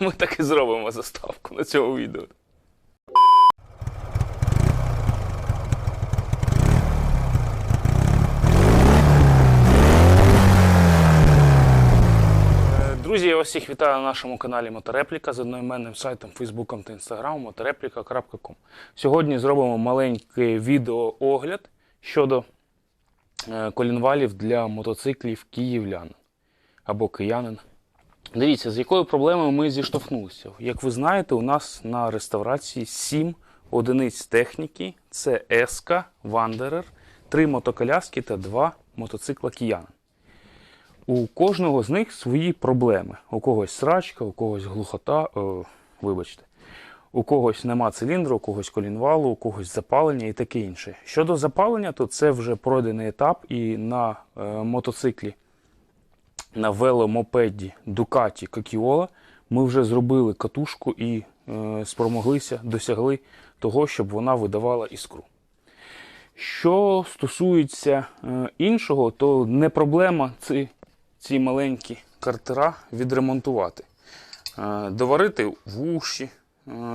Ми так і зробимо заставку на цьому відео. Е, Друзі, я вас всіх вітаю на нашому каналі Моторепліка з одноіменним сайтом, Фейсбуком та Інстаграмом motoreplika.com. Сьогодні зробимо маленький відеоогляд щодо е, колінвалів для мотоциклів київлян або киянин. Дивіться, з якою проблемою ми зіштовхнулися. Як ви знаєте, у нас на реставрації 7 одиниць техніки: це Еска, Вандерер, 3 мотоколяски та 2 мотоцикла киянин. У кожного з них свої проблеми. У когось срачка, у когось глухота, о, вибачте, у когось нема циліндру, у когось колінвалу, у когось запалення і таке інше. Щодо запалення, то це вже пройдений етап, і на е, мотоциклі, на веломопеді Ducati Cacchiola ми вже зробили катушку і е, спромоглися, досягли того, щоб вона видавала іскру. Що стосується е, іншого, то не проблема ці, ці маленькі картера відремонтувати. Е, доварити вуші, е,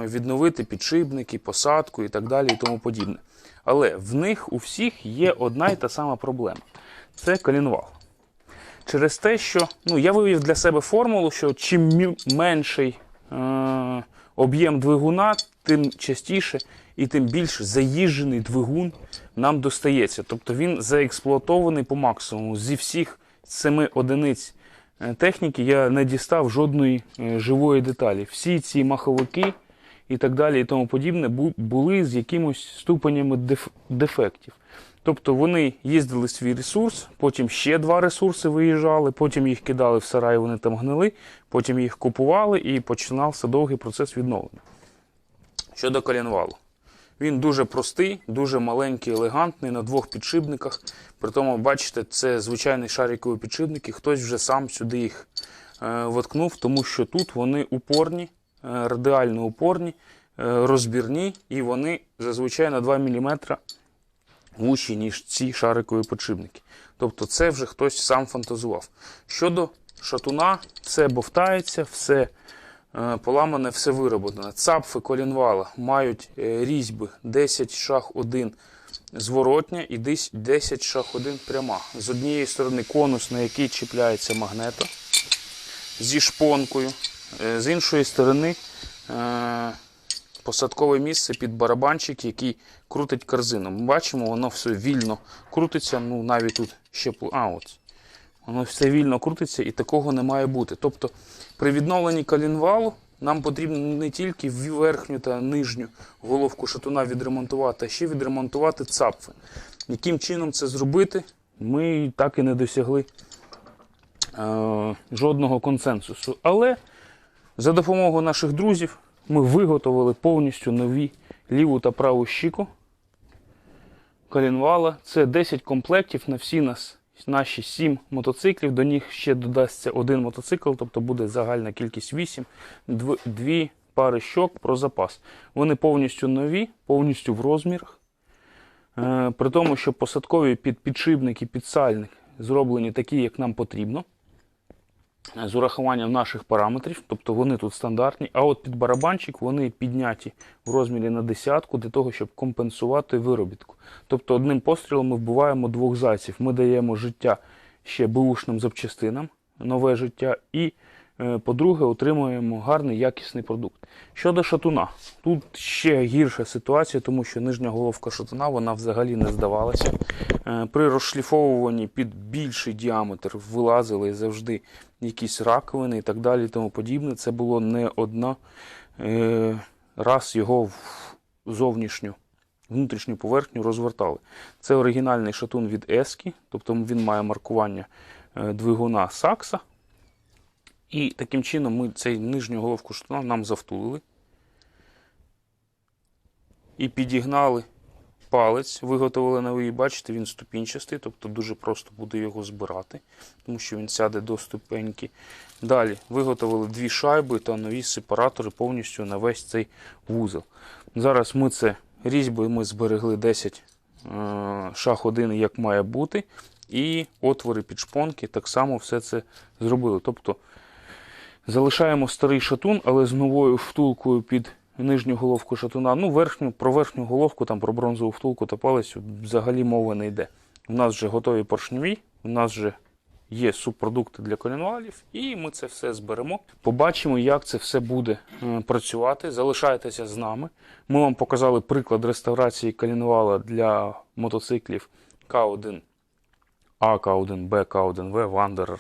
відновити підшипники, посадку і так далі і тому подібне. Але в них у всіх є одна і та сама проблема це колінвал. Через те, що ну, я вивів для себе формулу, що чим менший е, об'єм двигуна, тим частіше і тим більш заїжджений двигун нам достається. Тобто він заексплуатований по максимуму. Зі всіх семи одиниць е, техніки я не дістав жодної е, живої деталі. Всі ці маховики і так далі, і тому подібне, були з якимось ступенями деф- дефектів. Тобто вони їздили свій ресурс, потім ще два ресурси виїжджали, потім їх кидали в сарай, вони там гнили, потім їх купували і починався довгий процес відновлення. Щодо колінвалу. Він дуже простий, дуже маленький, елегантний на двох підшипниках. Притому, бачите, це звичайний підшипник, і хтось вже сам сюди їх е, воткнув, тому що тут вони упорні, е, радіально упорні, е, розбірні, і вони зазвичай на 2 мм вущі, ніж ці шарикові підшипники. Тобто це вже хтось сам фантазував. Щодо шатуна, все бовтається, все е, поламане, все вироблено. Цапфи колінвала мають е, різьби 10 шаг 1 зворотня і десь 10 шаг 1 пряма. З однієї сторони конус, на який чіпляється магнето зі шпонкою, е, з іншої сторони посадкове місце під барабанчик, який крутить корзину. Ми бачимо, воно все вільно крутиться. Ну навіть тут ще а, от. Воно все вільно крутиться і такого не має бути. Тобто при відновленні колінвалу нам потрібно не тільки верхню та нижню головку шатуна відремонтувати, а ще відремонтувати цапфи. Яким чином це зробити, ми так і не досягли е, жодного консенсусу. Але за допомогою наших друзів ми виготовили повністю нові ліву та праву щіку колінвала. Це 10 комплектів на всі нас, наші 7 мотоциклів. До них ще додасться один мотоцикл, тобто буде загальна кількість 8, Дв- дві пари щок про запас. Вони повністю нові, повністю в розмірах. Е, При тому, що посадкові під підшипник і підсальник зроблені такі, як нам потрібно з урахуванням наших параметрів, тобто вони тут стандартні, а от під барабанчик вони підняті в розмірі на десятку для того, щоб компенсувати виробітку. Тобто одним пострілом ми вбиваємо двох зайців. Ми даємо життя ще бушним запчастинам, нове життя, і, по-друге, отримуємо гарний якісний продукт. Щодо шатуна, тут ще гірша ситуація, тому що нижня головка шатуна вона взагалі не здавалася. Е, При розшліфовуванні під більший діаметр вилазили завжди якісь раковини і так далі, тому подібне. Це було не одна е, раз його в зовнішню внутрішню поверхню розвертали. Це оригінальний шатун від Ески, тобто він має маркування е, двигуна Сакса. І таким чином ми цей нижню головку шатуна нам завтулили і підігнали палець, виготовили новий. Бачите, він ступінчастий, тобто дуже просто буде його збирати, тому що він сяде до ступеньки. Далі виготовили дві шайби та нові сепаратори повністю на весь цей вузол. Зараз ми це різьби ми зберегли 10 е, шаг 1, як має бути. І отвори під шпонки так само все це зробили. Тобто Залишаємо старий шатун, але з новою втулкою під нижню головку шатуна. Ну, верхню, про верхню головку, там про бронзову втулку та палець взагалі мова не йде. У нас вже готові поршневі, у нас вже є субпродукти для коленвалів, і ми це все зберемо. Побачимо, як це все буде е, працювати. Залишайтеся з нами. Ми вам показали приклад реставрації коленвала для мотоциклів К1 А, К1, Б, К1, В, е,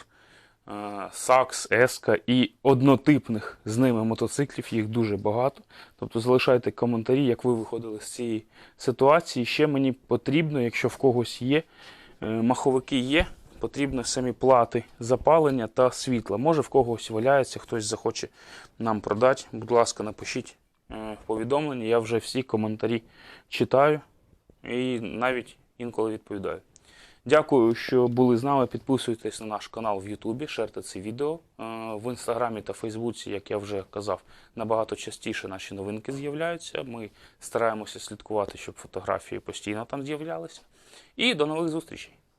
Сакс, Еска і однотипних з ними мотоциклів, їх дуже багато. Тобто залишайте коментарі, як ви виходили з цієї ситуації. Ще мені потрібно, якщо в когось є, е, маховики є, потрібно самі плати запалення та світла. Може в когось валяється, хтось захоче нам продати. Будь ласка, напишіть е, повідомлення. Я вже всі коментарі читаю і навіть інколи відповідаю. Дякую, що були з нами. Підписуйтесь на наш канал в Ютубі, шерте це відео. Е, В інстаграмі та Фейсбуці, як я вже казав, набагато частіше наші новинки з'являються. Ми стараємося слідкувати, щоб фотографії постійно там з'являлися. І до нових зустрічей!